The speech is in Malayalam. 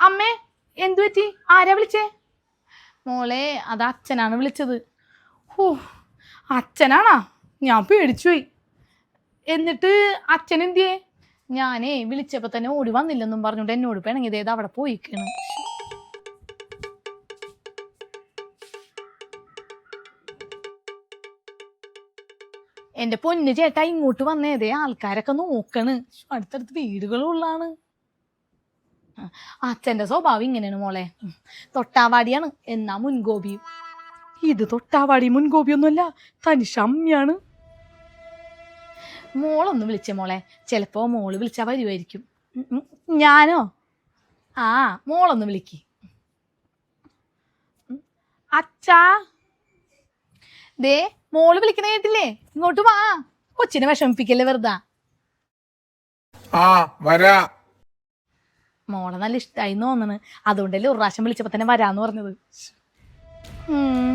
അമ്മേ എന്തു പറ്റി? ആരാ വിളിച്ചേ? മോളെ അത് അച്ഛനാണ് വിളിച്ചത്. ഓ അച്ഛനാണാ? ഞാൻ പേടിച്ചുപോയി. എന്നിട്ട് അച്ഛൻ എന്തിയേ? ഞാനേ വിളിച്ചപ്പോ തന്നെ ഓടി വന്നില്ലെന്നും പറഞ്ഞോണ്ട് എന്നോട് പിണങ്ങിയതേത് അവിടെ പോയിക്കണം. എന്റെ പൊന്നു ചേട്ടാ ഇങ്ങോട്ട് വന്നേതേ ആൾക്കാരൊക്കെ നോക്കണ്. അടുത്തടുത്ത് വീടുകളും അച്ഛന്റെ സ്വഭാവം ഇങ്ങനെയാണ് മോളെ. തൊട്ടാവാടിയാണ്. എന്നാ മുൻകോപിയും ഇത് തൊട്ടാവാടി മുൻകോപിയൊന്നുമല്ല തനിഷമ്മയാണ് മോളൊന്ന് വിളിച്ച മോളെ. ചിലപ്പോ മോൾ വിളിച്ചാ വരുമായിരിക്കും. ഞാനോ? ആ മോളൊന്ന് വിളിക്ക്. അച്ഛാ. ദേ മോൾ വിളിക്കണ കേട്ടില്ലേ? ഇങ്ങോട്ട് വാ. കൊച്ചിനെ വിഷമിപ്പിക്കല്ലേ വെറുതെ. ആ വരാ. മോളെ നല്ല ഇഷ്ടമായി തോന്നണ് അതുകൊണ്ടല്ലേ ഒരു പ്രാവശ്യം വിളിച്ചപ്പോ തന്നെ വരാന്ന് പറഞ്ഞത് ഉം.